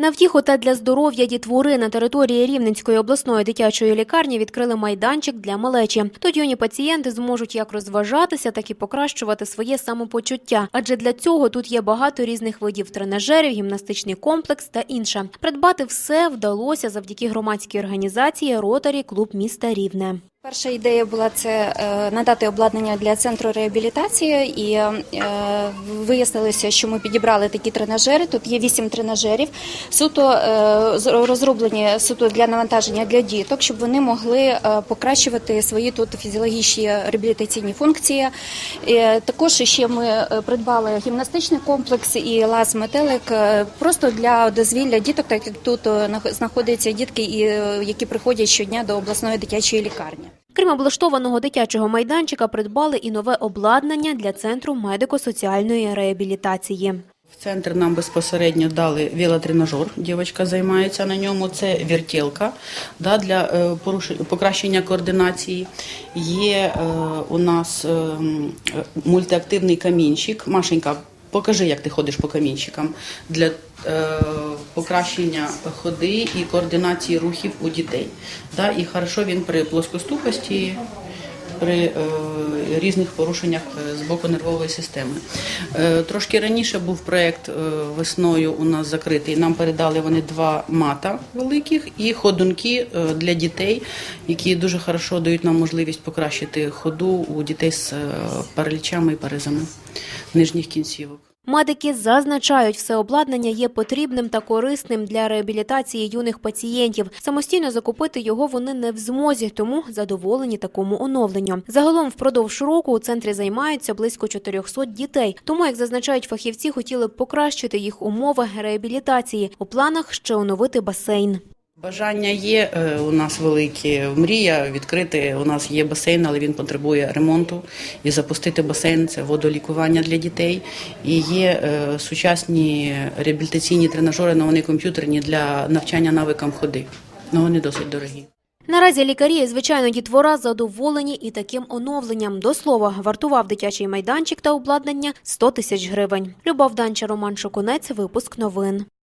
На втіху та для здоров'я дітвори на території Рівненської обласної дитячої лікарні відкрили майданчик для малечі. Тут юні пацієнти зможуть як розважатися, так і покращувати своє самопочуття. Адже для цього тут є багато різних видів тренажерів, гімнастичний комплекс та інше. Придбати все вдалося завдяки громадській організації Ротарі Клуб міста Рівне. Перша ідея була це е, надати обладнання для центру реабілітації, і е, вияснилося, що ми підібрали такі тренажери. Тут є вісім тренажерів, суто е, розроблені суто для навантаження для діток, щоб вони могли покращувати свої тут фізіологічні реабілітаційні функції. Також ще ми придбали гімнастичний комплекс і лаз метелик просто для дозвілля діток, так як тут знаходяться дітки, які приходять щодня до обласної дитячої лікарні. Крім облаштованого дитячого майданчика, придбали і нове обладнання для центру медико-соціальної реабілітації. В центр нам безпосередньо дали велотренажер. Дівчинка займається на ньому. Це вертілка да, для е, покращення координації. Є е, у нас е, е, мультиактивний камінчик. Машенька, покажи, як ти ходиш по камінчикам для е, покращення ходи і координації рухів у дітей. Да, і хорошо він при плоскоступості при е, різних порушеннях е, з боку нервової системи. Е, трошки раніше був проєкт е, весною у нас закритий. Нам передали вони два мата великих і ходунки е, для дітей, які дуже хорошо дають нам можливість покращити ходу у дітей з е, паралічами і парезами нижніх кінцівок. Медики зазначають, все обладнання є потрібним та корисним для реабілітації юних пацієнтів. Самостійно закупити його вони не в змозі, тому задоволені такому оновленню. Загалом впродовж року у центрі займаються близько 400 дітей. Тому, як зазначають фахівці, хотіли б покращити їх умови реабілітації. У планах ще оновити басейн. Бажання є е, у нас великі. Мрія відкрити. У нас є басейн, але він потребує ремонту. І запустити басейн це водолікування для дітей. І є е, сучасні реабілітаційні тренажери, але вони комп'ютерні для навчання навикам ходи. Ну вони досить дорогі. Наразі лікарі, звичайно, дітвора задоволені і таким оновленням. До слова, вартував дитячий майданчик та обладнання 100 тисяч гривень. Любов Данча, Роман Шокунець, випуск новин.